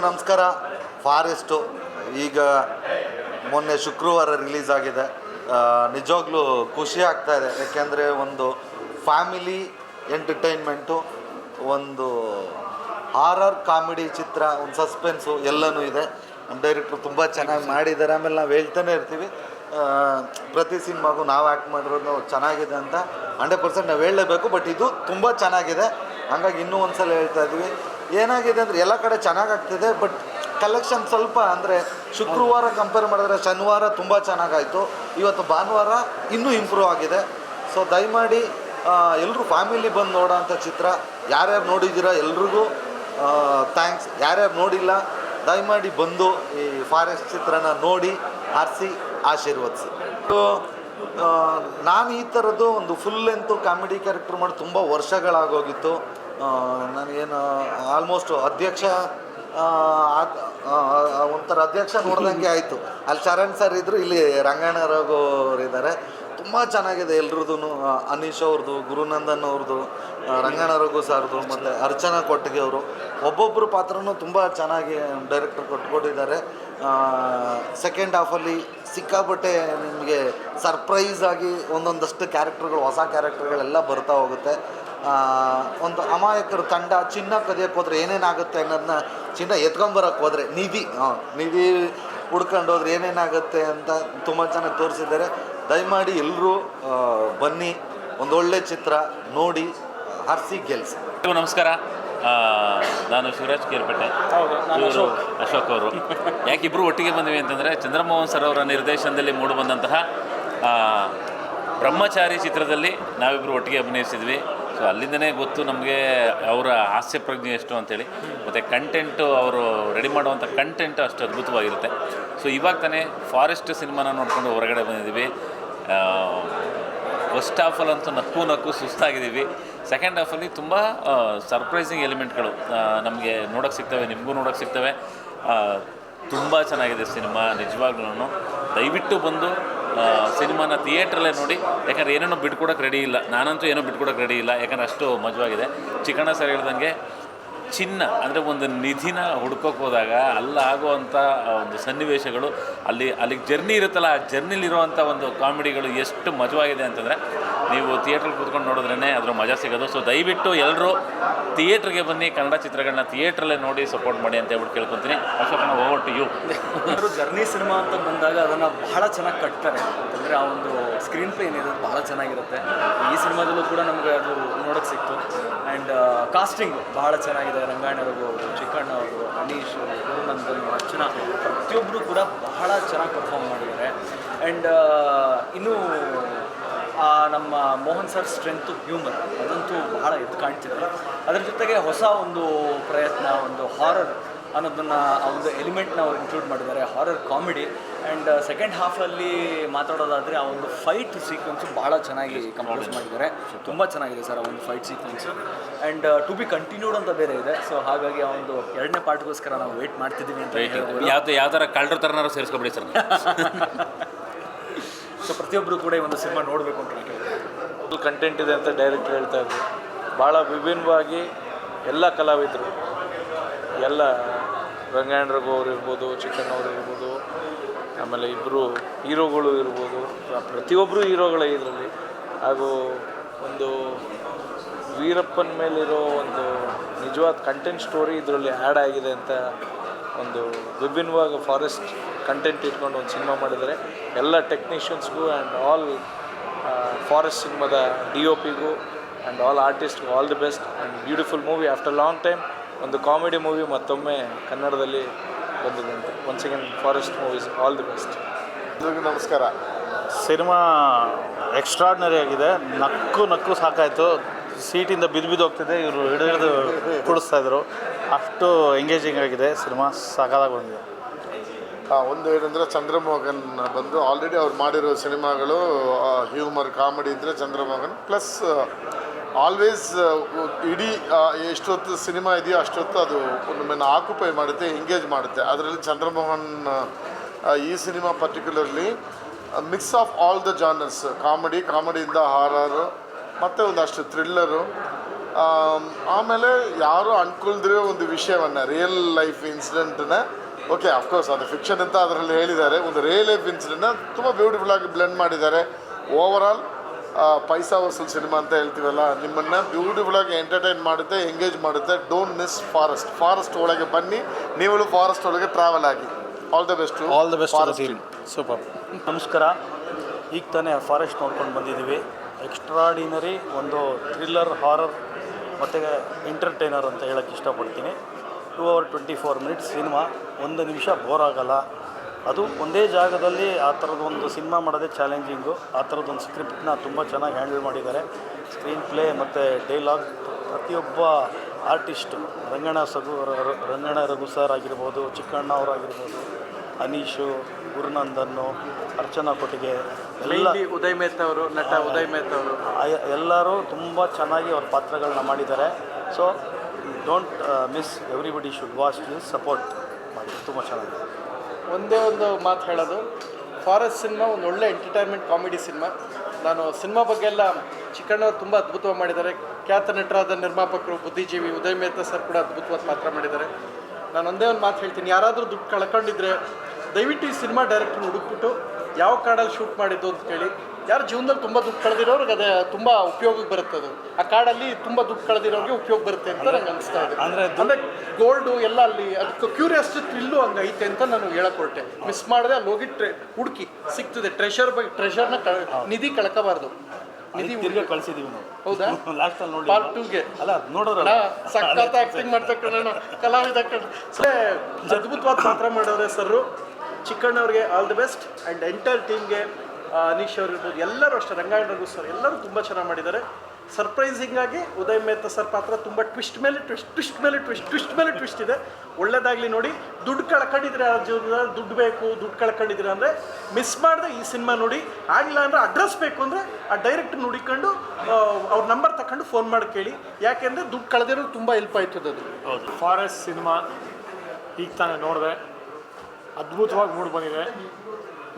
ಎಲ್ರಿಗೂ ನಮಸ್ಕಾರ. ಫಾರೆಸ್ಟು. ಈಗ ಮೊನ್ನೆ ಶುಕ್ರವಾರ ರಿಲೀಸ್ ಆಗಿದೆ. ನಿಜವಾಗ್ಲೂ ಖುಷಿ ಆಗ್ತಾ ಇದೆ. ಯಾಕೆಂದರೆ ಒಂದು ಫ್ಯಾಮಿಲಿ ಎಂಟರ್ಟೈನ್ಮೆಂಟು, ಒಂದು ಹಾರರ್ ಕಾಮಿಡಿ ಚಿತ್ರ, ಒಂದು ಸಸ್ಪೆನ್ಸು ಎಲ್ಲನೂ ಇದೆ. ಡೈರೆಕ್ಟ್ರು ತುಂಬ ಚೆನ್ನಾಗಿ ಮಾಡಿದ್ದಾರೆ. ಆಮೇಲೆ ನಾವು ಹೇಳ್ತಾನೆ ಇರ್ತೀವಿ. ಪ್ರತಿ ಸಿನಿಮಾಗೂ ನಾವು ಆ್ಯಕ್ಟ್ ಮಾಡಿರೋದು ಚೆನ್ನಾಗಿದೆ ಅಂತ ಹಂಡ್ರೆಡ್ ಪರ್ಸೆಂಟ್ ನಾವು ಹೇಳಲೇಬೇಕು, ಬಟ್ ಇದು ತುಂಬ ಚೆನ್ನಾಗಿದೆ. ಹಂಗಾಗಿ ಇನ್ನೂ ಒಂದು ಸಲ ಹೇಳ್ತಾ ಇದ್ವಿ. ಏನಾಗಿದೆ ಅಂದರೆ ಎಲ್ಲ ಕಡೆ ಚೆನ್ನಾಗಾಗ್ತಿದೆ ಬಟ್ ಕಲೆಕ್ಷನ್ ಸ್ವಲ್ಪ ಅಂದರೆ ಶುಕ್ರವಾರ ಕಂಪೇರ್ ಮಾಡಿದ್ರೆ ಶನಿವಾರ ತುಂಬ ಚೆನ್ನಾಗಾಯಿತು. ಇವತ್ತು ಭಾನುವಾರ ಇನ್ನೂ ಇಂಪ್ರೂವ್ ಆಗಿದೆ. ಸೊ ದಯಮಾಡಿ ಎಲ್ಲರೂ ಫ್ಯಾಮಿಲಿ ಬಂದು ನೋಡೋಂಥ ಚಿತ್ರ. ಯಾರ್ಯಾರು ನೋಡಿದ್ದೀರಾ ಎಲ್ರಿಗೂ ಥ್ಯಾಂಕ್ಸ್ ಯಾರ್ಯಾರು ನೋಡಿಲ್ಲ, ದಯಮಾಡಿ ಬಂದು ಈ ಫಾರೆಸ್ಟ್ ಚಿತ್ರನ ನೋಡಿ, ಆರಿಸಿ, ಆಶೀರ್ವದಿಸಿ. ಸೊ ನಾನು ಈ ಥರದ್ದು ಒಂದು ಫುಲ್ ಲೆಂತು ಕಾಮಿಡಿ ಕ್ಯಾರೆಕ್ಟರ್ ಮಾಡಿ ತುಂಬ ವರ್ಷಗಳಾಗೋಗಿತ್ತು. ನನಗೇನು ಆಲ್ಮೋಸ್ಟ್ ಅಧ್ಯಕ್ಷ ಒಂಥರ ಅಧ್ಯಕ್ಷ ನೋಡ್ದಂಗೆ ಆಯಿತು. ಅಲ್ಲಿ ಚರಣ್ ಸರ್ ಇದ್ದರು ಇಲ್ಲಿ ರಂಗಣ್ಣ ರಘು ಇದ್ದಾರೆ ತುಂಬ ಚೆನ್ನಾಗಿದೆ ಎಲ್ರದ್ದು ಅನೀಶ್ ಅವ್ರದ್ದು ಗುರುನಂದನ್ ಅವ್ರದ್ದು ರಂಗಣ್ಣ ರಘು ಸರ್ದು ಮತ್ತು ಅರ್ಚನಾ ಕೊಟ್ಟಿಗೆ ಅವರು. ಒಬ್ಬೊಬ್ಬರು ಪಾತ್ರನೂ ತುಂಬ ಚೆನ್ನಾಗಿ ಡೈರೆಕ್ಟರ್ ಕೊಟ್ಕೊಟ್ಟಿದ್ದಾರೆ. ಸೆಕೆಂಡ್ ಹಾಫಲ್ಲಿ ಸಿಕ್ಕಾಪಟ್ಟೆ ನಿಮಗೆ ಸರ್ಪ್ರೈಸ್ ಆಗಿ ಒಂದೊಂದಷ್ಟು ಕ್ಯಾರೆಕ್ಟರ್ಗಳು ಹೊಸ ಕ್ಯಾರೆಕ್ಟರ್ಗಳೆಲ್ಲ ಬರ್ತಾ ಹೋಗುತ್ತೆ. ಒಂದು ಅಮಾಯಕರು ತಂಡ ಚಿನ್ನ ಕದಿಯಕ್ಕೆ ಹೋದ್ರೆ ಏನೇನಾಗುತ್ತೆ ಅನ್ನೋದನ್ನ ಚಿನ್ನ ಎತ್ಕೊಂಬರಕ್ಕೆ ಹೋದ್ರೆ ನಿಧಿ ಹಾಂ ನಿಧಿ ಹುಡ್ಕೊಂಡು ಹೋದ್ರೆ ಏನೇನಾಗುತ್ತೆ ಅಂತ ತುಂಬ ಚೆನ್ನಾಗಿ ತೋರಿಸಿದ್ದಾರೆ. ದಯಮಾಡಿ ಎಲ್ಲರೂ ಬನ್ನಿ ಒಂದೊಳ್ಳೆ ಚಿತ್ರ ನೋಡಿ ಹರಿಸಿ ಗೆಲ್ಸಿ. ನಮಸ್ಕಾರ. ನಾನು ಶಿವರಾಜ್ ಕೇರ್ಪೇಟೆ ಇವರು ಅಶೋಕ್. ಅವರು. ಯಾಕೆ ಇಬ್ಬರು ಒಟ್ಟಿಗೆ ಬಂದ್ವಿ ಅಂತಂದರೆ ಚಂದ್ರಮೋಹನ್ ಸರ್ ಅವರ ನಿರ್ದೇಶನದಲ್ಲಿ ಮೂಡಿಬಂದಂತಹ ಆ, ಬ್ರಹ್ಮಚಾರಿ ಚಿತ್ರದಲ್ಲಿ ನಾವಿಬ್ಬರು ಒಟ್ಟಿಗೆ ಅಭಿನಯಿಸಿದ್ವಿ. ಸೊ ಅಲ್ಲಿಂದನೇ ಗೊತ್ತು ನಮಗೆ ಅವರ ಹಾಸ್ಯ ಪ್ರಜ್ಞೆ ಎಷ್ಟು ಅಂತೇಳಿ. ಮತ್ತು ಕಂಟೆಂಟು ಅವರು ರೆಡಿ ಮಾಡುವಂಥ ಕಂಟೆಂಟ್ ಅಷ್ಟು ಅದ್ಭುತವಾಗಿರುತ್ತೆ. ಸೊ ಇವಾಗ ತಾನೇ ಫಾರೆಸ್ಟ್ ಸಿನಿಮಾನ ನೋಡಿಕೊಂಡು ಹೊರಗಡೆ ಬಂದಿದ್ದೀವಿ. ಫಸ್ಟ್ ಹಾಫಲ್ಲಿ ಅಂತೂ ನಕ್ಕು ನಕ್ಕು ಸುಸ್ತಾಗಿದ್ದೀವಿ. ಸೆಕೆಂಡ್ ಹಾಫಲ್ಲಿ ತುಂಬ ಸರ್ಪ್ರೈಸಿಂಗ್ ಎಲಿಮೆಂಟ್ಗಳು ನಮಗೆ ನೋಡೋಕ್ಕೆ ಸಿಗ್ತವೆ, ನಿಮಗೂ ನೋಡೋಕ್ಕೆ ಸಿಗ್ತವೆ. ತುಂಬ ಚೆನ್ನಾಗಿದೆ ಸಿನಿಮಾ ನಿಜವಾಗ್ಲೂ ದಯವಿಟ್ಟು ಬಂದು ಸಿನಿಮಾನ ಥಿಯೇಟ್ರಲ್ಲೇ ನೋಡಿ. ಯಾಕಂದ್ರೆ ಏನೇನೋ ಬಿಟ್ಕೊಡೋಕೆ ರೆಡಿ ಇಲ್ಲ. ನಾನಂತೂ ಏನೋ ಬಿಟ್ಕೊಡೋಕೆ ರೆಡಿ ಇಲ್ಲ. ಯಾಕಂದ್ರೆ ಅಷ್ಟು ಮಜವಾಗಿದೆ. ಚಿಕ್ಕಣ್ಣ ಸರ್ ಹೇಳ್ದಂಗೆ ಚಿನ್ನ, ಅಂದರೆ ಒಂದು ನಿಧಿನ ಹುಡ್ಕೋಕೆ ಹೋದಾಗ ಅಲ್ಲಾಗುವಂಥ ಒಂದು ಸನ್ನಿವೇಶಗಳು, ಅಲ್ಲಿ, ಅಲ್ಲಿಗೆ ಜರ್ನಿ ಇರುತ್ತಲ್ಲ, ಆ ಜರ್ನಿಲಿರುವಂಥ ಒಂದು ಕಾಮಿಡಿಗಳು ಎಷ್ಟು ಮಜವಾಗಿದೆ ಅಂತಂದರೆ, ನೀವು ಥಿಯೇಟ್ರಲ್ಲಿ ಕೂತ್ಕೊಂಡು ನೋಡಿದ್ರೇ ಅದರ ಮಜಾ ಸಿಗೋದು. ಸೊ ದಯವಿಟ್ಟು ಎಲ್ಲರೂ ಥಿಯೇಟ್ರಿಗೆ ಬನ್ನಿ, ಕನ್ನಡ ಚಿತ್ರಗಳನ್ನ ಥಿಯೇಟ್ರಲ್ಲೇ ನೋಡಿ ಸಪೋರ್ಟ್ ಮಾಡಿ ಅಂತ ಹೇಳ್ಬಿಟ್ಟು ಕೇಳ್ಕೊತೀನಿ. ಅಶೋಕನ over to you journey cinema ಅಂತ ಬಂದಾಗ ಅದನ್ನು ಬಹಳ ಚೆನ್ನಾಗಿ ಕಟ್ತಾರೆ. ಅಂದರೆ ಆ ಒಂದು ಸ್ಕ್ರೀನ್ ಪ್ಲೇ ಏನಿದೆ ಬಹಳ ಚೆನ್ನಾಗಿರುತ್ತೆ. ಈ ಸಿನಿಮಾದಲ್ಲೂ ಕೂಡ ನಮಗೆ ಅದು ಕಾಸ್ಟಿಂಗ್ ಬಹಳ ಚೆನ್ನಾಗಿದೆ. ರಂಗಾಯಣ ರಘು ಅವರು ಚಿಕ್ಕಣ್ಣ ಅವರು ಅನೀಶ್ ಗುರುನಂದನ್ ಅರ್ಚನಾ. ಪ್ರತಿಯೊಬ್ಬರು ಕೂಡ ಬಹಳ ಚೆನ್ನಾಗಿ ಪರ್ಫಾರ್ಮ್ ಮಾಡಿದ್ದಾರೆ. ಆ್ಯಂಡ್ ಇನ್ನೂ ನಮ್ಮ ಮೋಹನ್ ಸರ್ ಸ್ಟ್ರೆಂತು ಹ್ಯೂಮರ್ ಅದಂತೂ ಬಹಳ ಎದ್ದು ಕಾಣ್ತಿದೆ. ಅದರ ಜೊತೆಗೆ ಹೊಸ ಒಂದು ಪ್ರಯತ್ನ, ಒಂದು ಹಾರರ್ ಅನ್ನೋದನ್ನು ಆ ಒಂದು ಎಲಿಮೆಂಟ್ನ ಅವ್ರು ಇನ್ಕ್ಲೂಡ್ ಮಾಡಿದ್ದಾರೆ ಹಾರರ್ ಕಾಮಿಡಿ ಆ್ಯಂಡ್ ಸೆಕೆಂಡ್ ಹಾಫಲ್ಲಿ ಮಾತಾಡೋದಾದರೆ ಆ ಒಂದು ಫೈಟ್ ಸೀಕ್ವೆನ್ಸು ಭಾಳ ಚೆನ್ನಾಗಿ ಕಂಪೋಸ್ ಮಾಡಿದ್ದಾರೆ. ತುಂಬ ಚೆನ್ನಾಗಿದೆ ಸರ್ ಆ ಒಂದು fight sequence and to be continued ಅಂತ ಬೇರೆ ಇದೆ. ಸೊ ಹಾಗಾಗಿ ಆ ಒಂದು ಎರಡನೇ ಪಾರ್ಟ್ಗೋಸ್ಕರ ನಾವು ವೆಯ್ಟ್ ಮಾಡ್ತಿದ್ದೀವಿ ಅಂತ ಯಾವ್ದು ಯಾವ ಥರ ಕಳ್ಳರ ಥರನಾರು ಸೇರಿಸ್ಕೊಬಿಡಿ ಸರ್ ಸೊ ಪ್ರತಿಯೊಬ್ಬರು ಕೂಡ ಈ ಒಂದು ಸಿನಿಮಾ ನೋಡಬೇಕು ಅಂತ ಫುಲ್ ಕಂಟೆಂಟ್ ಇದೆ ಅಂತ ಡೈರೆಕ್ಟ್ ಹೇಳ್ತಾ ಇದ್ರು. ಭಾಳ ವಿಭಿನ್ನವಾಗಿ ಎಲ್ಲ ಕಲಾವಿದರು. ಎಲ್ಲ ರಘು ಅವರು ಇರ್ಬೋದು, ಚಿಕ್ಕಣ್ಣ ಅವರು ಇರ್ಬೋದು, ಆಮೇಲೆ ಇಬ್ಬರು ಹೀರೋಗಳು ಇರ್ಬೋದು ಪ್ರತಿಯೊಬ್ಬರು ಹೀರೋಗಳೇ ಇದರಲ್ಲಿ. ಹಾಗೂ ಒಂದು ವೀರಪ್ಪನ ಮೇಲಿರೋ ಒಂದು ನಿಜವಾದ ಕಂಟೆಂಟ್ ಸ್ಟೋರಿ ಇದರಲ್ಲಿ ಆ್ಯಡ್ ಆಗಿದೆ ಅಂತ ಒಂದು ವಿಭಿನ್ನವಾಗಿ ಫಾರೆಸ್ಟ್ ಕಂಟೆಂಟ್ ಇಟ್ಕೊಂಡು ಒಂದು ಸಿನಿಮಾ ಮಾಡಿದರೆ ಎಲ್ಲ ಟೆಕ್ನಿಷಿಯನ್ಸ್ಗೂ ಆ್ಯಂಡ್ ಆಲ್ ಫಾರೆಸ್ಟ್ ಸಿನಿಮಾದ ಡಿ ಒ ಪಿಗೂ and all ಆರ್ಟಿಸ್ಟ್ಗೂ all the best and beautiful movie after long time ಒಂದು ಕಾಮಿಡಿ ಮೂವಿ ಮತ್ತೊಮ್ಮೆ ಕನ್ನಡದಲ್ಲಿ ಬಂದಿದೆ ಅಂತ once again forest movies all the best ಎಲ್ರಿಗೂ ನಮಸ್ಕಾರ. ಸಿನಿಮಾ ಎಕ್ಸ್ಟ್ರಾಡ್ನರಿ ಆಗಿದೆ. ನಕ್ಕು ನಕ್ಕು ಸಾಕಾಯಿತು. ಸೀಟಿಂದ ಬಿದ್ದು ಬಿದ್ದು ಹೋಗ್ತಿದೆ. ಇವರು ಹಿಡಿದು ಹಿಡಿದು ಕುಡಿಸ್ತಾ ಇದ್ರು. ಅಷ್ಟು ಎಂಗೇಜಿಂಗ್ ಆಗಿದೆ. ಸಿನಿಮಾ ಸಾಕಾದಾಗ ಬಂದಿದೆ. ಒಂದು ಏನಂದರೆ ಚಂದ್ರಮೋಹನ್ ಬಂದು ಆಲ್ರೆಡಿ ಅವ್ರು ಮಾಡಿರೋ ಸಿನಿಮಾಗಳು ಹ್ಯೂಮರ್ ಕಾಮಿಡಿ ಇದ್ದರೆ ಚಂದ್ರಮೋಹನ್ ಪ್ಲಸ್ ಆಲ್ವೇಸ್ ಇಡೀ ಆ, ಎಷ್ಟೊತ್ತು ಸಿನಿಮಾ ಇದೆಯೋ ಅಷ್ಟೊತ್ತು ಅದು ನಮ್ಮನ್ನು ಆಕ್ಯುಪೈ ಮಾಡುತ್ತೆ ಎಂಗೇಜ್ ಮಾಡುತ್ತೆ. ಅದರಲ್ಲಿ ಚಂದ್ರಮೋಹನ್ ಈ cinema particularly mix of all the genres comedy ಕಾಮಿಡಿಯಿಂದ horror ಮತ್ತು ಒಂದಷ್ಟು ಥ್ರಿಲ್ಲರು ಆಮ್, ಆಮೇಲೆ ಯಾರು ಅನ್ಕೊಳ್ದಿರೋ ಒಂದು ವಿಷಯವನ್ನು ರಿಯಲ್ ಲೈಫ್ ಇನ್ಸಿಡೆಂಟನ್ನ ಓಕೆ ಅಫ್ಕೋರ್ಸ್ ಅದು ಫಿಕ್ಷನ್ ಅಂತ ಅದರಲ್ಲಿ ಹೇಳಿದ್ದಾರೆ. ಒಂದು ರಿಯಲ್ ಲೈಫ್ ಇನ್ಸಿಡೆಂಟ್ನ ತುಂಬ ಬ್ಯೂಟಿಫುಲ್ ಆಗಿ ಬ್ಲೆಂಡ್ ಮಾಡಿದ್ದಾರೆ. ಓವರ್ ಆಲ್ ಪೈಸಾ ವಸೂಲ್ ಸಿನಿಮಾ ಅಂತ ಹೇಳ್ತೀವಲ್ಲ ನಿಮ್ಮನ್ನು ಬ್ಯೂಟಿಫುಲ್ ಆಗಿ ಎಂಟರ್ಟೈನ್ ಮಾಡುತ್ತೆ ಎಂಗೇಜ್ ಮಾಡುತ್ತೆ. ಡೋಂಟ್ ಮಿಸ್ ಫಾರೆಸ್ಟ್ ಫಾರೆಸ್ಟ್ ಒಳಗೆ ಬನ್ನಿ ನೀವು ಫಾರೆಸ್ಟ್ ಒಳಗೆ ಟ್ರಾವೆಲ್ ಆಗಿ. All the best all the best super ನಮಸ್ಕಾರ. ಈಗ ತಾನೇ ಫಾರೆಸ್ಟ್ ನೋಡ್ಕೊಂಡು ಬಂದಿದ್ದೀವಿ. ಎಕ್ಸ್ಟ್ರಾಡಿನರಿ ಒಂದು ಥ್ರಿಲ್ಲರ್ ಹಾರರ್ ಮತ್ತು ಎಂಟರ್ಟೈನರ್ ಅಂತ ಹೇಳೋಕ್ಕೆ ಇಷ್ಟಪಡ್ತೀನಿ. Two hour twenty four minutes cinema ಒಂದು ನಿಮಿಷ ಬೋರ್ ಆಗಲ್ಲ. ಅದು ಒಂದೇ ಜಾಗದಲ್ಲಿ ಆ ಥರದೊಂದು ಒಂದು ಸಿನಿಮಾ ಮಾಡೋದೇ ಚಾಲೆಂಜಿಂಗು. ಆ ಥರದ್ದೊಂದು ಸ್ಕ್ರಿಪ್ಟನ್ನ ತುಂಬ ಚೆನ್ನಾಗಿ ಹ್ಯಾಂಡಲ್ ಮಾಡಿದ್ದಾರೆ. ಸ್ಕ್ರೀನ್ ಪ್ಲೇ ಮತ್ತು ಡೈಲಾಗ್ ಪ್ರತಿಯೊಬ್ಬ ಆರ್ಟಿಸ್ಟು ರಂಗಣ ಸಗು ರಂಗಣ ರಘು ಸರ್ ಆಗಿರ್ಬೋದು ಚಿಕ್ಕಣ್ಣ ಅವರಾಗಿರ್ಬೋದು ಅನೀಶು ಗುರುನಂದನ್ನು ಅರ್ಚನಾ ಕೊಟ್ಟಿಗೆ ಎಲ್ಲ ಉದಯ್ ಮೆಹ್ತಾ ಅವರು ನಟ ಉದಯ್ ಮೆಹ್ತಾ ಅವರು. ಎಲ್ಲರೂ ತುಂಬ ಚೆನ್ನಾಗಿ ಅವ್ರ ಪಾತ್ರಗಳನ್ನ ಮಾಡಿದ್ದಾರೆ. So don't miss everybody should watch this support ಮಾಡಿ ತುಂಬ ಚೆನ್ನಾಗಿದೆ. ಒಂದೇ ಒಂದು ಮಾತು ಹೇಳೋದು. ಫಾರೆಸ್ಟ್ ಸಿನಿಮಾ ಒಂದು ಒಳ್ಳೆ ಎಂಟರ್ಟೈನ್ಮೆಂಟ್ ಕಾಮಿಡಿ ಸಿನಿಮಾ ನಾನು ಸಿನಿಮಾ ಬಗ್ಗೆ ಎಲ್ಲ ಚಿಕ್ಕಣ್ಣವ್ರು ತುಂಬ ಅದ್ಭುತವಾಗಿ ಮಾಡಿದ್ದಾರೆ. ಖ್ಯಾತ ನಟರಾದ ನಿರ್ಮಾಪಕರು ಬುದ್ಧಿಜೀವಿ ಉದಯ್ ಮೆಹ್ತಾ ಸರ್ ಕೂಡ ಅದ್ಭುತವಾದ ಪಾತ್ರ ಮಾಡಿದ್ದಾರೆ. ನಾನು ಒಂದೇ ಒಂದು ಮಾತು ಹೇಳ್ತೀನಿ. ಯಾರಾದರೂ ದುಡ್ಡು ಕಳ್ಕೊಂಡಿದ್ರೆ ದಯವಿಟ್ಟು ಈ ಸಿನಿಮಾ ಡೈರೆಕ್ಟ್ರ್ ಹುಡುಕ್ಬಿಟ್ಟು ಯಾವ ಕಾಡಲ್ಲಿ ಶೂಟ್ ಮಾಡಿದ್ದು ಅಂತ ಕೇಳಿ ಯಾರು ಜೀವನದಲ್ಲಿ ತುಂಬ ದುಡ್ಡು ಕಳೆದಿರೋರಿಗೆ ಅದೇ ತುಂಬ ಉಪಯೋಗಕ್ಕೆ ಬರುತ್ತೆ ಅದು. ಆ ಕಾಡಲ್ಲಿ ತುಂಬ ದುಡ್ಡು ಕಳೆದಿರೋರಿಗೆ ಉಪಯೋಗ ಬರುತ್ತೆ ಅಂತ ನಂಗೆ ಅನಿಸ್ತಾ ಇದೆ. ಅಂದರೆ ಅಂದರೆ ಗೋಲ್ಡು ಎಲ್ಲ ಅಲ್ಲಿ ಅದಕ್ಕೆ ಕ್ಯೂರಿಯಾಸಿಟಿ ಥ್ರಿಲ್ಲು ಹಂಗೆ ಐತೆ ಅಂತ ನಾನು ಹೇಳಕ್ಕೊಟ್ಟೆ ಮಿಸ್ ಮಾಡಿದೆ ಅಲ್ಲಿ ಹೋಗಿ ಟ್ರೆ ಹುಡುಕಿ ಸಿಗ್ತದೆ. ಟ್ರೆಷರ್ ಬಗ್ಗೆ ಟ್ರೆಷರ್ನ ಕ ನಿಧಿ ಕಳ್ಕೋಬಾರ್ದು. ನಿಧಿ ಹುಡುಗ ಕಳಿಸಿದ್ದೀವಿ ನಾವು. ಹೌದಾ? ಲಾಸ್ಟಲ್ಲಿ ನೋಡಿ ಪಾರ್ಟ್ ಟೂಗೆ ಅಲ್ಲ ನೋಡೋರಲ್ಲ. ಸಖತ್ ಆಕ್ಟಿಂಗ್ ಮಾಡ್ತಕ್ಕಂಥ ಕಲಾವಿದ ಅದ್ಭುತವಾದ ಪಾತ್ರ ಮಾಡೋರೆ sir. ಚಿಕ್ಕಣ್ಣವ್ರಿಗೆ all the best and entire ಟೀಮ್ಗೆ ಅನೀಶ್ ಅವ್ರು ಎಲ್ಲರೂ ಅಷ್ಟೇ ರಂಗಾಯಣ ಸರ್ ಎಲ್ಲರೂ ತುಂಬ ಚೆನ್ನಾಗಿ ಮಾಡಿದ್ದಾರೆ. ಸರ್ಪ್ರೈಸಿಂಗ್ ಆಗಿ ಉದಯ್ ಮೆಹ್ತಾ ಸರ್ ಪಾತ್ರ ತುಂಬ ಟ್ವಿಸ್ಟ್ ಮೇಲೆ ಟ್ವಿಸ್ಟ್ ಟ್ವಿಸ್ಟ್ ಮೇಲೆ ಟ್ವಿಸ್ಟ್ ಟ್ವಿಸ್ಟ್ ಮೇಲೆ ಟ್ವಿಸ್ಟ್ ಇದೆ. ಒಳ್ಳೇದಾಗಲಿ ನೋಡಿ, ದುಡ್ಡು ಕಳ್ಕೊಂಡಿದ್ರೆ ದುಡ್ಡು ಬೇಕು, ದುಡ್ಡು ಕಳ್ಕೊಂಡಿದ್ರೆ ಅಂದರೆ ಮಿಸ್ ಮಾಡಿದೆ ಈ ಸಿನಿಮಾ ನೋಡಿ. ಆಗಿಲ್ಲ ಅಂದರೆ ಅಡ್ರೆಸ್ ಬೇಕು ಅಂದರೆ ಆ ಡೈರೆಕ್ಟ್ ನುಡಿಕೊಂಡು ಅವ್ರ ನಂಬರ್ ತಗೊಂಡು ಫೋನ್ ಮಾಡಿ ಕೇಳಿ. ಯಾಕೆಂದರೆ ದುಡ್ಡು ಕಳೆದಿರೋದು ತುಂಬ ಹೆಲ್ಪ್ ಆಯ್ತದ ಅದು ಫಾರೆಸ್ಟ್ ಸಿನಿಮಾ ಈಗ ತಾನೇ ನೋಡಿದೆ. ಅದ್ಭುತವಾಗಿ ಮೂಡಿ ಬಂದಿದೆ.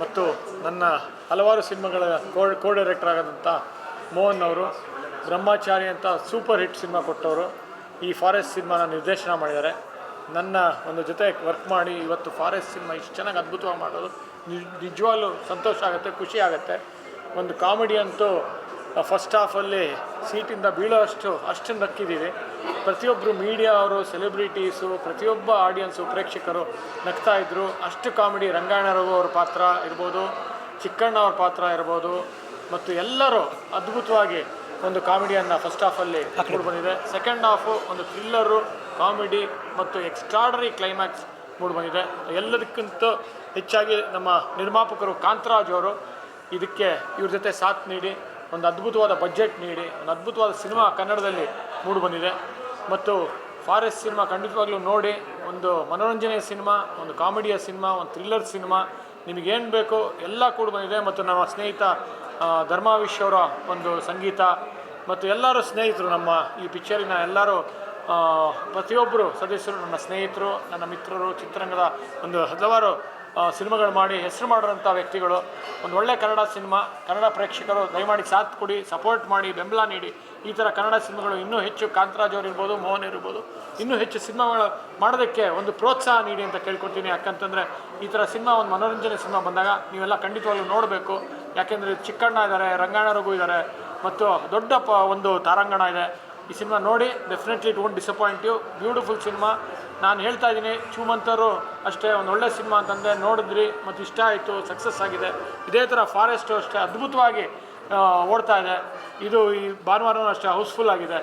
ಮತ್ತು ನನ್ನ ಹಲವಾರು ಸಿನಿಮಾಗಳ ಕೋ ಕೋ ಡೈರೆಕ್ಟರ್ ಆಗೋದಂಥ ಮೋಹನ್ ಅವರು, ಬ್ರಹ್ಮಚಾರಿ ಅಂತ ಸೂಪರ್ ಹಿಟ್ ಸಿನಿಮಾ ಕೊಟ್ಟವರು. ಈ ಫಾರೆಸ್ಟ್ ಸಿನಿಮಾನ ನಿರ್ದೇಶನ ಮಾಡಿದ್ದಾರೆ. ನನ್ನ ಒಂದು ಜೊತೆ ವರ್ಕ್ ಮಾಡಿ ಇವತ್ತು ಫಾರೆಸ್ಟ್ ಸಿನಿಮಾ ಇಷ್ಟು ಚೆನ್ನಾಗಿ ಅದ್ಭುತವಾಗಿ ಮಾಡೋದು. ನಿಜ, ನಿಜವಾಗ್ಲೂ ಸಂತೋಷ ಆಗುತ್ತೆ, ಖುಷಿ ಆಗುತ್ತೆ. ಒಂದು ಕಾಮಿಡಿ ಅಂತೂ ಫಸ್ಟ್ ಹಾಫಲ್ಲಿ ಸೀಟಿಂದ ಬೀಳೋ ಅಷ್ಟು ಅಷ್ಟು ನಕ್ಕಿದ್ದೀವಿ. ಪ್ರತಿಯೊಬ್ಬರು ಮೀಡಿಯಾ ಅವರು ಸೆಲೆಬ್ರಿಟೀಸು ಪ್ರತಿಯೊಬ್ಬ ಆಡಿಯನ್ಸು ಪ್ರೇಕ್ಷಕರು ನಗ್ತಾ ಇದ್ದರು ಅಷ್ಟು ಕಾಮಿಡಿ ರಂಗಾಯಣ ರಘು ಅವ್ರ ಪಾತ್ರ ಇರ್ಬೋದು ಚಿಕ್ಕಣ್ಣ ಅವ್ರ ಪಾತ್ರ ಇರ್ಬೋದು ಮತ್ತು ಎಲ್ಲರೂ ಅದ್ಭುತವಾಗಿ ಒಂದು ಕಾಮಿಡಿಯನ್ನು ಫಸ್ಟ್ ಹಾಫಲ್ಲಿ ಮೂಡಿ ಬಂದಿದೆ. ಸೆಕೆಂಡ್ ಹಾಫು ಒಂದು ಥ್ರಿಲ್ಲರು ಕಾಮಿಡಿ ಮತ್ತು ಎಕ್ಸ್ಟ್ರಾಡರಿ ಕ್ಲೈಮ್ಯಾಕ್ಸ್ ಮೂಡಿ ಬಂದಿದೆ. ಎಲ್ಲದಕ್ಕಿಂತ ಹೆಚ್ಚಾಗಿ ನಮ್ಮ ನಿರ್ಮಾಪಕರು ಕಾಂತರಾಜ್ ಅವರು ಇದಕ್ಕೆ ಇವ್ರ ಜೊತೆ ಸಾಥ್ ನೀಡಿ ಒಂದು ಅದ್ಭುತವಾದ ಬಜೆಟ್ ನೀಡಿ, ಒಂದು ಅದ್ಭುತವಾದ ಸಿನಿಮಾ ಕನ್ನಡದಲ್ಲಿ ಮೂಡಿ ಬಂದಿದೆ. ಮತ್ತು ಫಾರೆಸ್ಟ್ ಸಿನಿಮಾ ಖಂಡಿತವಾಗ್ಲೂ ನೋಡಿ, ಒಂದು ಮನೋರಂಜನೆಯ ಸಿನಿಮಾ, ಒಂದು ಕಾಮಿಡಿಯ ಸಿನಿಮಾ, ಒಂದು ಥ್ರಿಲ್ಲರ್ ಸಿನಿಮಾ, ನಿಮಗೇನು ಬೇಕೋ ಎಲ್ಲ ಕೂಡ ಬಂದಿದೆ. ಮತ್ತು ನಮ್ಮ ಸ್ನೇಹಿತ ಧರ್ಮಾವಿಶ್ ಅವರ ಒಂದು ಸಂಗೀತ, ಮತ್ತು ಎಲ್ಲರೂ ಸ್ನೇಹಿತರು ನಮ್ಮ ಈ ಪಿಕ್ಚರಿನ ಎಲ್ಲರೂ ಪ್ರತಿಯೊಬ್ಬರು ಸದಸ್ಯರು, ನನ್ನ ಸ್ನೇಹಿತರು, ನನ್ನ ಮಿತ್ರರು, ಚಿತ್ರರಂಗದ ಒಂದು ಹಲವಾರು ಸಿನಿಮಾಗಳು ಮಾಡಿ ಹೆಸರು ಮಾಡಿರೋಂಥ ವ್ಯಕ್ತಿಗಳು. ಒಂದು ಒಳ್ಳೆ ಕನ್ನಡ ಸಿನಿಮಾ, ಕನ್ನಡ ಪ್ರೇಕ್ಷಕರು ದಯಮಾಡಿ ಸಾಥ್ ಕೊಡಿ, ಸಪೋರ್ಟ್ ಮಾಡಿ, ಬೆಂಬಲ ನೀಡಿ. ಈ ಥರ ಕನ್ನಡ ಸಿನಿಮಾಗಳು ಇನ್ನೂ ಹೆಚ್ಚು ಕಾಂತರಾಜ್ ಅವರು ಇರ್ಬೋದು, ಮೋಹನ್ ಇರ್ಬೋದು, ಇನ್ನೂ ಹೆಚ್ಚು ಸಿನಿಮಾಗಳು ಮಾಡೋದಕ್ಕೆ ಒಂದು ಪ್ರೋತ್ಸಾಹ ನೀಡಿ ಅಂತ ಕೇಳ್ಕೊತೀನಿ ಯಾಕಂತಂದರೆ ಈ ಥರ ಸಿನಿಮಾ ಒಂದು ಮನೋರಂಜನೆ ಸಿನಿಮಾ ಬಂದಾಗ ನೀವೆಲ್ಲ ಖಂಡಿತವಾಗ್ಲೂ ನೋಡಬೇಕು. ಯಾಕೆಂದರೆ ಚಿಕ್ಕಣ್ಣ ಇದ್ದಾರೆ, ರಂಗಾಯಣ ರಘು ಇದ್ದಾರೆ, ಮತ್ತು ದೊಡ್ಡ ಒಂದು ತಾರಾಂಗಣ ಇದೆ. ಈ ಸಿನಿಮಾ ನೋಡಿ definitely it won't disappoint you beautiful cinema. ನಾನು ಹೇಳ್ತಾ ಇದ್ದೀನಿ ಚೂಮಂತರು ಅಷ್ಟೇ, ಒಂದು ಒಳ್ಳೆ ಸಿನಿಮಾ ಅಂತಂದರೆ ನೋಡಿದ್ರಿ ಮತ್ತು ಇಷ್ಟ ಆಯಿತು ಸಕ್ಸಸ್ ಆಗಿದೆ. ಇದೇ ಥರ ಫಾರೆಸ್ಟು ಅಷ್ಟೇ ಅದ್ಭುತವಾಗಿ ಓಡ್ತಾ ಇದೆ. ಇದು ಈ ಭಾನುವಾರನೂ ಅಷ್ಟೇ ಹೌಸ್ಫುಲ್ ಆಗಿದೆ.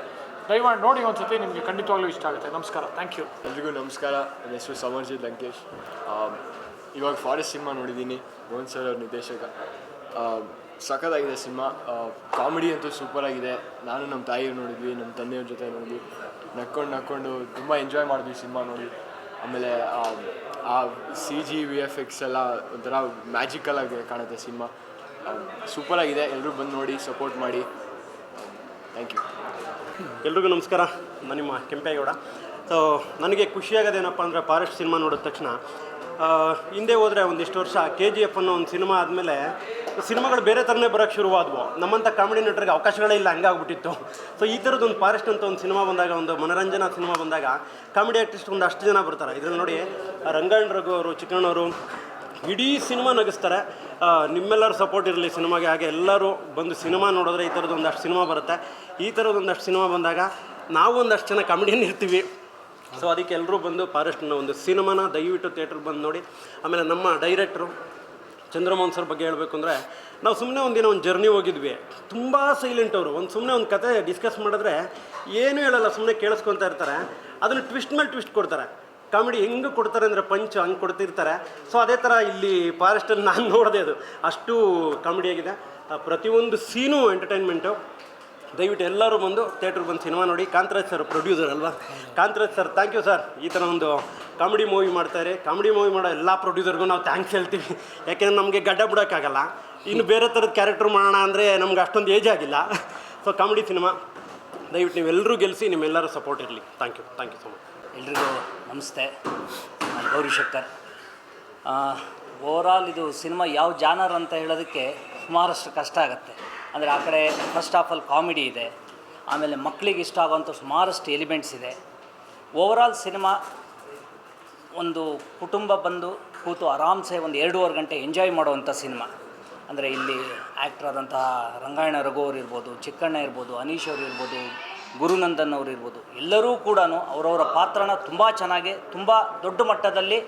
ದಯಮಾಡಿ ನೋಡಿ ಒಂದು ಸತಿ ನಿಮಗೆ ಖಂಡಿತವಾಗ್ಲೂ ಇಷ್ಟ ಆಗುತ್ತೆ. ನಮಸ್ಕಾರ. ಥ್ಯಾಂಕ್ ಯು ಎಲ್ರಿಗೂ ನಮಸ್ಕಾರ. ನನ್ನ ಹೆಸರು ಸಮರ್ಜಿತ್ ಲಂಕೇಶ್. ಇವಾಗ ಫಾರೆಸ್ಟ್ ಸಿನಿಮಾ ನೋಡಿದ್ದೀನಿ ಮೋಹನ್ ಸರ್ ಅವ್ರ ನಿರ್ದೇಶಕ. ಸಖತ್ತಾಗಿದೆ ಸಿನಿಮಾ. ಕಾಮಿಡಿ ಅಂತೂ ಸೂಪರ್ ಆಗಿದೆ. ನಾನು ನಮ್ಮ ತಾಯಿಯವ್ರು ನೋಡಿದ್ವಿ, ನಮ್ಮ ತಂದೆಯವ್ರ ಜೊತೆ ನೋಡಿದ್ವಿ. ನಕ್ಕೊಂಡು ನಕ್ಕೊಂಡು ತುಂಬ ಎಂಜಾಯ್ ಮಾಡಿದ್ವಿ ಸಿನಿಮಾ ನೋಡಿ. ಆಮೇಲೆ, ಆ C G V F X ಎಲ್ಲ ಒಂಥರ ಮ್ಯಾಜಿಕಲ್ ಆಗಿ ಕಾಣುತ್ತೆ ಸಿನಿಮಾ. ಸೂಪರ್ ಆಗಿದೆ. ಎಲ್ಲರೂ ಬಂದು ನೋಡಿ ಸಪೋರ್ಟ್ ಮಾಡಿ. ಥ್ಯಾಂಕ್ ಯು ಎಲ್ರಿಗೂ ನಮಸ್ಕಾರ. ನಾನು ನಿಮ್ಮ ಕೆಂಪೇಗೌಡ. ಸೊ ನನಗೆ ಖುಷಿಯಾಗೋದೇನಪ್ಪ ಅಂದರೆ ಫಾರೆಸ್ಟ್ ಸಿನಿಮಾ ನೋಡಿದ ತಕ್ಷಣ ಹಿಂದೆ ಹೋದರೆ ಒಂದಿಷ್ಟು ವರ್ಷ ಕೆ ಜಿ ಎಫ್ ಅನ್ನೋ ಒಂದು ಸಿನಿಮಾ ಆದಮೇಲೆ ಸಿನಿಮಾಗಳು ಬೇರೆ ಥರನೇ ಬರೋಕ್ಕೆ ಶುರುವಾದವು. ನಮ್ಮಂಥ ಕಾಮಿಡಿ ನಟರಿಗೆ ಅವಕಾಶಗಳೇ ಇಲ್ಲ, ಹಂಗಾಗ್ಬಿಟ್ಟಿತ್ತು. ಸೊ ಈ ಥರದ್ದು ಒಂದು ಫಾರೆಸ್ಟ್ ಅಂತ ಒಂದು ಸಿನಿಮಾ ಬಂದಾಗ, ಒಂದು ಮನೋರಂಜನಾ ಸಿನಿಮಾ ಬಂದಾಗ, ಕಾಮಿಡಿ ಆರ್ಟಿಸ್ಟ್ ಒಂದು ಅಷ್ಟು ಜನ ಬರ್ತಾರೆ. ಇದ್ರಲ್ಲಿ ನೋಡಿ, ರಂಗಣ್ಣ ರಘು ಅವರು ಚಿಕ್ಕಣ್ಣವರು ಇಡೀ ಸಿನಿಮಾ ನಗಿಸ್ತಾರೆ. ನಿಮ್ಮೆಲ್ಲರ ಸಪೋರ್ಟ್ ಇರಲಿ ಸಿನಿಮಾಗೆ. ಹಾಗೆ ಎಲ್ಲರೂ ಬಂದು ಸಿನಿಮಾ ನೋಡಿದ್ರೆ ಈ ಥರದ್ದು ಒಂದಷ್ಟು ಸಿನಿಮಾ ಬರುತ್ತೆ. ಈ ಥರದ್ದು ಒಂದಷ್ಟು ಸಿನಿಮಾ ಬಂದಾಗ, ನಾವು ಒಂದಷ್ಟು ಜನ ಕಾಮಿಡಿಯನ್ನು ಇರ್ತೀವಿ. ಸೊ ಅದಕ್ಕೆ ಎಲ್ಲರೂ ಬಂದು ಫಾರೆಸ್ಟ್ನ ಒಂದು ಸಿನಿಮಾನ ದಯವಿಟ್ಟು ಥಿಯೇಟ್ರಿಗೆ ಬಂದು ನೋಡಿ. ಆಮೇಲೆ ನಮ್ಮ ಡೈರೆಕ್ಟ್ರು ಚಂದ್ರಮೋಹನ್ ಸರ್ ಬಗ್ಗೆ ಹೇಳಬೇಕು ಅಂದರೆ, ನಾವು ಸುಮ್ಮನೆ ಒಂದಿನ ಒಂದು ಜರ್ನಿ ಹೋಗಿದ್ವಿ. ತುಂಬ ಸೈಲೆಂಟ್ ಅವರು. ಒಂದು ಸುಮ್ಮನೆ ಒಂದು ಕತೆ ಡಿಸ್ಕಸ್ ಮಾಡಿದ್ರೆ ಏನೂ ಹೇಳಲ್ಲ ಸುಮ್ಮನೆ ಕೇಳಿಸ್ಕೊತಾ ಇರ್ತಾರೆ. ಅದನ್ನು ಟ್ವಿಸ್ಟ್ ಮೇಲೆ ಟ್ವಿಸ್ಟ್ ಕೊಡ್ತಾರೆ. ಕಾಮಿಡಿ ಹೆಂಗೆ ಕೊಡ್ತಾರೆ ಅಂದರೆ ಪಂಚ್ ಹಂಗೆ ಕೊಡ್ತಿರ್ತಾರೆ. ಸೊ ಅದೇ ಥರ ಇಲ್ಲಿ ಫಾರೆಸ್ಟಲ್ಲಿ ನಾನು ನೋಡಿದೆ ಅದು. ಅಷ್ಟು ಕಾಮಿಡಿಯಾಗಿದೆ ಪ್ರತಿಯೊಂದು ಸೀನು ಎಂಟರ್ಟೈನ್ಮೆಂಟು ದಯವಿಟ್ಟು ಎಲ್ಲರೂ ಬಂದು ಥಿಯೇಟ್ರಿಗೆ ಬಂದು ಸಿನಿಮಾ ನೋಡಿ. ಕಾಂತರಾಜ್ ಸರ್ ಪ್ರೊಡ್ಯೂಸರ್ ಅಲ್ವಾ? Kantaraj sir thank you sir ಈ ಥರ ಒಂದು ಕಾಮಿಡಿ ಮೂವಿ ಮಾಡ್ತಾರೆ. ಕಾಮಿಡಿ ಮೂವಿ ಮಾಡೋ ಎಲ್ಲ ಪ್ರೊಡ್ಯೂಸರ್ಗೂ ನಾವು ಥ್ಯಾಂಕ್ಸ್ ಹೇಳ್ತೀವಿ. ಯಾಕೆಂದ್ರೆ ನಮಗೆ ಗಡ್ಡ ಬಿಡೋಕ್ಕಾಗಲ್ಲ. ಇನ್ನು ಬೇರೆ ಥರದ ಕ್ಯಾರೆಕ್ಟರ್ ಮಾಡೋಣ ಅಂದರೆ ನಮ್ಗೆ ಅಷ್ಟೊಂದು ಏಜ್ ಆಗಿಲ್ಲ. ಸೊ ಕಾಮಿಡಿ ಸಿನಿಮಾ ದಯವಿಟ್ಟು ನೀವೆಲ್ಲರೂ ಗೆಲ್ಲಿಸಿ ನಿಮ್ಮೆಲ್ಲರ ಸಪೋರ್ಟ್ ಇರಲಿ. Thank you thank you so much ಎಲ್ರಿಗೂ ನಮಸ್ತೆ. ನಾನು ಗೌರಿ ಶಂಕರ್ ಓವರಾಲ್ ಇದು ಸಿನಿಮಾ ಯಾವ ಜಾನರ್ ಅಂತ ಹೇಳೋದಕ್ಕೆ ಸುಮಾರಷ್ಟು ಕಷ್ಟ ಆಗುತ್ತೆ. ಅಂದರೆ ಆ ಕಡೆ ಫಸ್ಟ್ ಆಫ್ ಆಲ್ ಕಾಮಿಡಿ ಇದೆ. ಆಮೇಲೆ ಮಕ್ಕಳಿಗೆ ಇಷ್ಟ ಆಗುವಂಥ ಸುಮಾರಷ್ಟು ಎಲಿಮೆಂಟ್ಸ್ ಇದೆ. ಓವರಾಲ್ ಸಿನಿಮಾ ಒಂದು ಕುಟುಂಬ ಬಂದು ಕೂತು ಆರಾಮ್ಸೆ ಒಂದು ಎರಡೂವರೆ ಗಂಟೆ ಎಂಜಾಯ್ ಮಾಡುವಂಥ ಸಿನಿಮಾ. ಅಂದರೆ ಇಲ್ಲಿ ಆ್ಯಕ್ಟರ್ ಆದಂತಹ ರಂಗಾಯಣ ರಘು ಅವ್ರು ಇರ್ಬೋದು, ಚಿಕ್ಕಣ್ಣ ಇರ್ಬೋದು, ಅನೀಶ್ ಅವ್ರು ಇರ್ಬೋದು, ಗುರುನಂದನ್ ಅವ್ರು ಇರ್ಬೋದು, ಎಲ್ಲರೂ ಕೂಡ ಅವರವರ ಪಾತ್ರನ ತುಂಬ ಚೆನ್ನಾಗಿ, ತುಂಬ ದೊಡ್ಡ ಮಟ್ಟದಲ್ಲಿ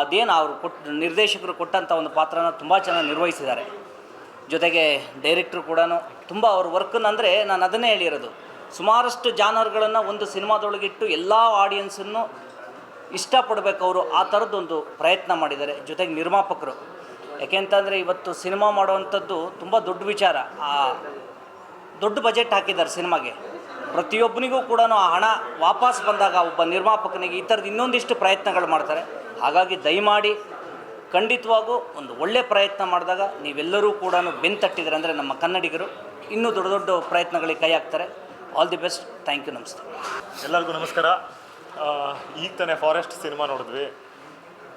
ಅದೇನು ಅವರು ಕೊಟ್ಟು ನಿರ್ದೇಶಕರು ಕೊಟ್ಟಂಥ ಒಂದು ಪಾತ್ರನ ತುಂಬ ಚೆನ್ನಾಗಿ ನಿರ್ವಹಿಸಿದ್ದಾರೆ. ಜೊತೆಗೆ ಡೈರೆಕ್ಟ್ರು ಕೂಡ ತುಂಬ ಅವ್ರ ವರ್ಕನ್ನ ಅಂದರೆ ನಾನು ಅದನ್ನೇ ಹೇಳಿರೋದು. ಸುಮಾರಷ್ಟು ಜಾನರ್ಗಳನ್ನು ಒಂದು ಸಿನಿಮಾದೊಳಗಿಟ್ಟು ಎಲ್ಲ ಆಡಿಯನ್ಸನ್ನು ಇಷ್ಟಪಡಬೇಕು ಅವರು ಆ ಥರದ್ದೊಂದು ಪ್ರಯತ್ನ ಮಾಡಿದ್ದಾರೆ, ಜೊತೆಗೆ ನಿರ್ಮಾಪಕರು. ಯಾಕೆಂತಂದರೆ ಇವತ್ತು ಸಿನಿಮಾ ಮಾಡುವಂಥದ್ದು ತುಂಬ ದೊಡ್ಡ ವಿಚಾರ. ಆ ದೊಡ್ಡ ಬಜೆಟ್ ಹಾಕಿದ್ದಾರೆ ಸಿನಿಮಾಗೆ. ಪ್ರತಿಯೊಬ್ಬನಿಗೂ ಕೂಡ ಆ ಹಣ ವಾಪಸ್ ಬಂದಾಗ ಒಬ್ಬ ನಿರ್ಮಾಪಕನಿಗೆ ಈ ಥರದ್ದು ಇನ್ನೊಂದಿಷ್ಟು ಪ್ರಯತ್ನಗಳು ಮಾಡ್ತಾರೆ. ಹಾಗಾಗಿ ದಯಮಾಡಿ ಖಂಡಿತವಾಗೂ ಒಂದು ಒಳ್ಳೆ ಪ್ರಯತ್ನ ಮಾಡಿದಾಗ ನೀವೆಲ್ಲರೂ ಕೂಡ ಬೆಂತಟ್ಟಿದ್ರೆ ಅಂದರೆ ನಮ್ಮ ಕನ್ನಡಿಗರು ಇನ್ನೂ ದೊಡ್ಡ ದೊಡ್ಡ ಪ್ರಯತ್ನಗಳಿಗೆ ಕೈ ಹಾಕ್ತಾರೆ. All the best thank you ನಮಸ್ತೆ. ಎಲ್ಲರಿಗೂ ನಮಸ್ಕಾರ. ಈಗ ತಾನೇ ಫಾರೆಸ್ಟ್ ಸಿನಿಮಾ ನೋಡಿದ್ವಿ.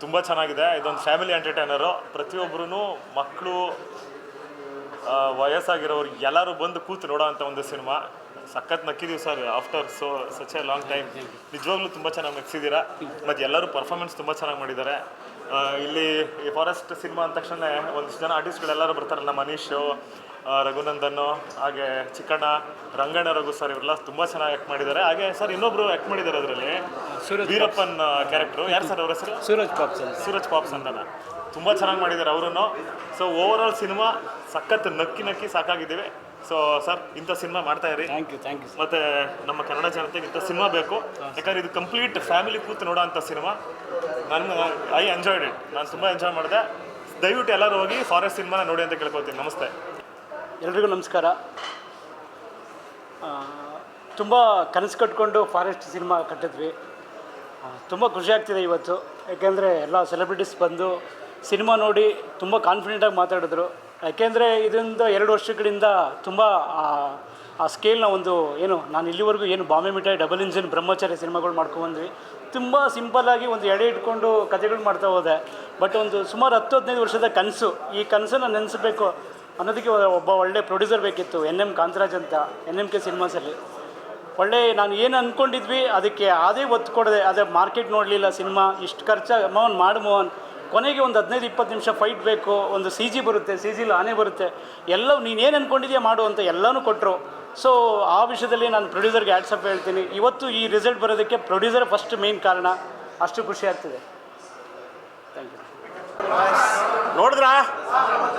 ತುಂಬ ಚೆನ್ನಾಗಿದೆ. ಇದೊಂದು ಫ್ಯಾಮಿಲಿ ಎಂಟರ್ಟೈನರು ಪ್ರತಿಯೊಬ್ಬರೂ ಮಕ್ಕಳು ವಯಸ್ಸಾಗಿರೋರು ಎಲ್ಲರೂ ಬಂದು ಕೂತು ನೋಡೋವಂಥ ಒಂದು ಸಿನಿಮಾ ಸಖತ್ ನಕ್ಕಿದೀವಿ sir after so such a long time ನಿಜವಾಗ್ಲೂ ತುಂಬ ಚೆನ್ನಾಗಿ ನಗ್ಸಿದ್ದೀರಾ ಮತ್ತು ಎಲ್ಲರೂ ಪರ್ಫಾರ್ಮೆನ್ಸ್ ತುಂಬ ಚೆನ್ನಾಗಿ ಮಾಡಿದ್ದಾರೆ. ಇಲ್ಲಿ ಈ ಫಾರೆಸ್ಟ್ ಸಿನಿಮಾ ಅಂದ ತಕ್ಷಣ ಒಂದಿಷ್ಟು ಜನ ಆರ್ಟಿಸ್ಟ್ಗಳೆಲ್ಲರೂ ಬರ್ತಾರಲ್ಲ ಮನೀಶು ರಘುನಂದನ್ ಹಾಗೆ ಚಿಕ್ಕಣ್ಣ ರಂಗಣ್ಣ ರಘು ಸರ್ ಇವರೆಲ್ಲ ತುಂಬ ಚೆನ್ನಾಗಿ ಆ್ಯಕ್ಟ್ ಮಾಡಿದ್ದಾರೆ. ಹಾಗೆ ಸರ್ ಇನ್ನೊಬ್ರು ಆ್ಯಕ್ಟ್ ಮಾಡಿದ್ದಾರೆ ಅದರಲ್ಲಿ. ವೀರಪ್ಪನ್ ಕ್ಯಾರೆಕ್ಟ್ರು ಯಾರು ಸರ್ ಅವ್ರ ಹೆಸರು? ಸೂರಜ್ ಪಾಪ್ಸ್ ಸೂರಜ್ ಪಾಪ್ಸ್ ಅಂತಲ್ಲ ತುಂಬ ಚೆನ್ನಾಗಿ ಮಾಡಿದ್ದಾರೆ ಅವರನ್ನು. ಸೊ ಓವರ್ ಆಲ್ ಸಿನಿಮಾ ಸಖತ್ ನಕ್ಕಿ ನಕ್ಕಿ ಸಾಕಾಗಿದ್ದೀವಿ. ಸೊ ಸರ್ ಇಂಥ ಸಿನಿಮಾ ಮಾಡ್ತಾ ಇರಿ. ಥ್ಯಾಂಕ್ ಯು ಥ್ಯಾಂಕ್ ಯು ಮತ್ತೆ ನಮ್ಮ ಕನ್ನಡ ಜನತೆಗೆ ಇಂಥ ಸಿನಿಮಾ ಬೇಕು. ಯಾಕಂದ್ರೆ ಇದು ಕಂಪ್ಲೀಟ್ ಫ್ಯಾಮಿಲಿ ಕೂತು ನೋಡೋ ಅಂಥ ಸಿನಿಮಾ ನಾನು ಐ ಎಂಜಾಯ್ಡ್ ಇಟ್ ನಾನು ತುಂಬ ಎಂಜಾಯ್ ಮಾಡಿದೆ. ದಯವಿಟ್ಟು ಎಲ್ಲರೂ ಹೋಗಿ ಫಾರೆಸ್ಟ್ ಸಿನಿಮಾನ ನೋಡಿ ಅಂತ ಕೇಳ್ಕೊತೀನಿ ನಮಸ್ತೆ. ಎಲ್ರಿಗೂ ನಮಸ್ಕಾರ. ತುಂಬ ಕನಸು ಕಟ್ಕೊಂಡು ಫಾರೆಸ್ಟ್ ಸಿನಿಮಾ ಕಟ್ಟಿದ್ವಿ. ತುಂಬ ಖುಷಿ ಆಗ್ತಿದೆ ಇವತ್ತು. ಯಾಕೆಂದರೆ ಎಲ್ಲ ಸೆಲೆಬ್ರಿಟೀಸ್ ಬಂದು ಸಿನಿಮಾ ನೋಡಿ ತುಂಬ ಕಾನ್ಫಿಡೆಂಟಾಗಿ ಮಾತಾಡಿದ್ರು. ಯಾಕೆಂದರೆ ಇದರಿಂದ ಎರಡು ವರ್ಷಗಳಿಂದ ತುಂಬ, ಆ- ಸ್ಕೇಲ್ನ ಒಂದು ಏನು, ನಾನು ಇಲ್ಲಿವರೆಗೂ ಏನು ಬಾಂಬೆ ಮಿಠಾಯಿ ಡಬಲ್ ಇಂಜಿನ್ ಬ್ರಹ್ಮಚಾರಿ ಸಿನಿಮಾಗಳು ಮಾಡ್ಕೊಂಡ್ಬಂದ್ವಿ ತುಂಬ ಸಿಂಪಲ್ಲಾಗಿ ಒಂದು ಎಡೆ ಇಟ್ಕೊಂಡು ಕಥೆಗಳು ಮಾಡ್ತಾ ಹೋದೆ. ಬಟ್ ಒಂದು ಸುಮಾರು ಹತ್ತು, ಹದಿನೈದು ವರ್ಷದ ಕನಸು. ಈ ಕನಸನ್ನು ನೆನೆಸಬೇಕು. ಅನ್ನೋದಕ್ಕೆ ಒಬ್ಬ ಒಳ್ಳೆ ಪ್ರೊಡ್ಯೂಸರ್ ಬೇಕಿತ್ತು ಎನ್ ಎಂ ಕಾಂತರಾಜ್ ಅಂತ ಎನ್ ಎಂ ಕೆ ಸಿನಿಮಾಸಲ್ಲಿ. ಒಳ್ಳೆ ನಾನು ಏನು ಅಂದ್ಕೊಂಡಿದ್ವಿ ಅದಕ್ಕೆ ಅದೇ ಒತ್ತು ಕೊಡದೆ, ಅದೇ ಮಾರ್ಕೆಟ್ ನೋಡಲಿಲ್ಲ ಸಿನಿಮಾ, ಇಷ್ಟು ಖರ್ಚು ಮೋಹನ್ ಮಾಡು ಮೋಹನ್. ಕೊನೆಗೆ ಒಂದು ಹದಿನೈದು, ಇಪ್ಪತ್ತು ನಿಮಿಷ ಫೈಟ್ ಬೇಕು, ಒಂದು ಸಿ ಜಿ ಬರುತ್ತೆ ಸಿ ಜಿಲಿ ಆನೆ ಬರುತ್ತೆ. ಎಲ್ಲ ನೀನೇನು ಅಂದ್ಕೊಂಡಿದ್ಯಾ ಮಾಡು ಅಂತ ಎಲ್ಲನೂ ಕೊಟ್ಟರು ಸೊ ಆ ವಿಷಯದಲ್ಲಿ ನಾನು ಪ್ರೊಡ್ಯೂಸರ್ಗೆ ಆ್ಯಡ್ಸಪ್ ಹೇಳ್ತೀನಿ. ಇವತ್ತು ಈ ರಿಸಲ್ಟ್ ಬರೋದಕ್ಕೆ ಪ್ರೊಡ್ಯೂಸರ್ ಫಸ್ಟ್ ಮೇನ್ ಕಾರಣ. ಅಷ್ಟು ಖುಷಿ ಆಗ್ತಿದೆ. ನೋಡಿದ್ರಾ?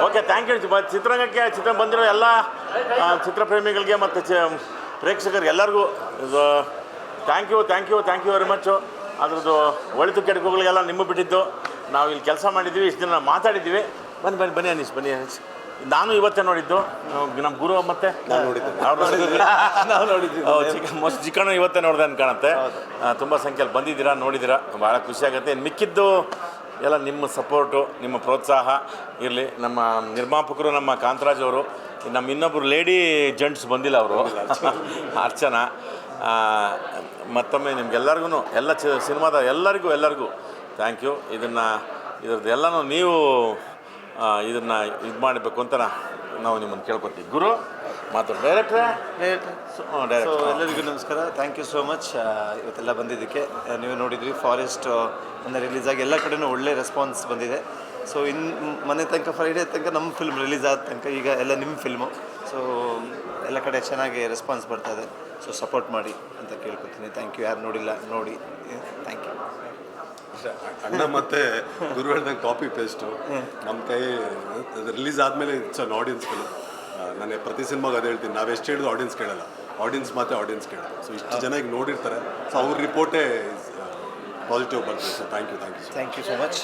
ಓಕೆ ಥ್ಯಾಂಕ್ ಯು ಚಿತ್ರರಂಗಕ್ಕೆ ಚಿತ್ರ ಬಂದಿರೋ ಎಲ್ಲ ಚಿತ್ರಪ್ರೇಮಿಗಳಿಗೆ ಮತ್ತು ಚ ಪ್ರೇಕ್ಷಕರಿಗೆ ಎಲ್ಲರಿಗೂ ಇದು thank you thank you thank you very much ಅದ್ರದ್ದು ಒಳಿತು ಕೆಡಕುಗಳಿಗೆಲ್ಲ ನಿಮ್ಮ ಬಿಟ್ಟಿದ್ದು. ನಾವು ಇಲ್ಲಿ ಕೆಲಸ ಮಾಡಿದ್ದೀವಿ ಇಷ್ಟು ದಿನ ಮಾತಾಡಿದ್ದೀವಿ. ಬನ್ನಿ ಬನ್ನಿ ಬನ್ನಿ ಅನಿಸ್ ಬನ್ನಿ ಅನಿಸ್ ನಾನು ಇವತ್ತೇ ನೋಡಿದ್ದು. ನಮ್ಮ ಗುರು ಮತ್ತೆ ಮೋಸ್ಟ್ ಚಿಕ್ಕಣ್ಣ ಇವತ್ತೇ ನೋಡಿದೆ ಅನ್ಕಾಣತ್ತೆ ಕಾಣುತ್ತೆ ತುಂಬ ಸಂಖ್ಯೆಯಲ್ಲಿ ಬಂದಿದ್ದೀರಾ ನೋಡಿದ್ದೀರಾ. ಭಾಳ ಖುಷಿ ಆಗುತ್ತೆ. ಇನ್ನು ಮಿಕ್ಕಿದ್ದು ಎಲ್ಲ ನಿಮ್ಮ ಸಪೋರ್ಟು ನಿಮ್ಮ ಪ್ರೋತ್ಸಾಹ ಇರಲಿ. ನಮ್ಮ ನಿರ್ಮಾಪಕರು, ನಮ್ಮ ಕಾಂತರಾಜ್ ಅವರು, ನಮ್ಮ ಇನ್ನೊಬ್ಬರು ಲೇಡಿ ಜೆಂಟ್ಸ್ ಬಂದಿಲ್ಲ ಅವರು. ಅರ್ಚನಾ ಮತ್ತೊಮ್ಮೆ ನಿಮ್ಗೆಲ್ಲರಿಗೂ ಎಲ್ಲ ಚ, ಸಿನಿಮಾದ ಎಲ್ಲರಿಗೂ ಎಲ್ಲರಿಗೂ ಥ್ಯಾಂಕ್ ಯು ಇದನ್ನು, ಇದ್ರದ್ದು ಎಲ್ಲನೂ ನೀವು ಇದನ್ನು ಇದು ಮಾಡಬೇಕು ಅಂತ ನಾವು ನಿಮ್ಮನ್ನು ಕೇಳ್ಕೊತೀವಿ ಗುರು. ಮಾತಾಡು ಡೈರೆಕ್ಟ್ರೇ? ಸೊ ಡೈರೆಕ್ಟ್ ಎಲ್ಲರಿಗೂ ನಮಸ್ಕಾರ. ಥ್ಯಾಂಕ್ ಯು ಸೋ ಮಚ್ ಇವತ್ತೆಲ್ಲ ಬಂದಿದ್ದಕ್ಕೆ ನೀವು ನೋಡಿದ್ರಿ ಫಾರೆಸ್ಟ್ ಮೊನ್ನೆ ರಿಲೀಸ್ ಆಗಿ ಎಲ್ಲ ಕಡೆನೂ ಒಳ್ಳೆ ರೆಸ್ಪಾನ್ಸ್ ಬಂದಿದೆ. ಸೊ ಇನ್ ಮನೆ ತನಕ ಫ್ರೈಡೇ ತನಕ ನಮ್ಮ ಫಿಲ್ಮ್ ರಿಲೀಸ್ ಆದ ತನಕ ಈಗ ಎಲ್ಲ ನಿಮ್ಮ ಫಿಲ್ಮು ಸೊ ಎಲ್ಲ ಕಡೆ ಚೆನ್ನಾಗಿ ರೆಸ್ಪಾನ್ಸ್ ಬರ್ತಾ ಇದೆ. ಸೊ ಸಪೋರ್ಟ್ ಮಾಡಿ ಅಂತ ಕೇಳ್ಕೊತೀನಿ. ಥ್ಯಾಂಕ್ ಯು ಯಾರು ನೋಡಿಲ್ಲ ನೋಡಿ. ಥ್ಯಾಂಕ್ ಯು ಅಣ್ಣ ಮತ್ತೆ ಗುರುವಾರದಂಗೆ ಕಾಪಿ ಪೇಸ್ಟು ನಮ್ಮ ಕೈ ರಿಲೀಸ್ ಆದಮೇಲೆ ಇಟ್ಸ್ ಅನ್ ಆಡಿಯನ್ಸ್ ಫಿಲ್ಮ್ ನಾನು ಪ್ರತಿ ಸಿನಿಮಾಗೆ ಅದೇ ಹೇಳ್ತೀನಿ. ನಾವು ಎಷ್ಟು ಹೇಳಿದ್ರು ಆಡಿಯನ್ಸ್ ಕೇಳಲ್ಲ. ಆಡಿಯನ್ಸ್ ಮಾತ್ರ ಆಡಿಯನ್ಸ್ ಕೇಳಲ್ಲ ಸೊ ಇಷ್ಟು ಜನ ಈಗ ನೋಡಿರ್ತಾರೆ. ಸೊ ಅವ್ರ ರಿಪೋರ್ಟೇ ಪಾಸಿಟಿವ್ ಬರ್ತದೆ. So thank you thank you thank you so much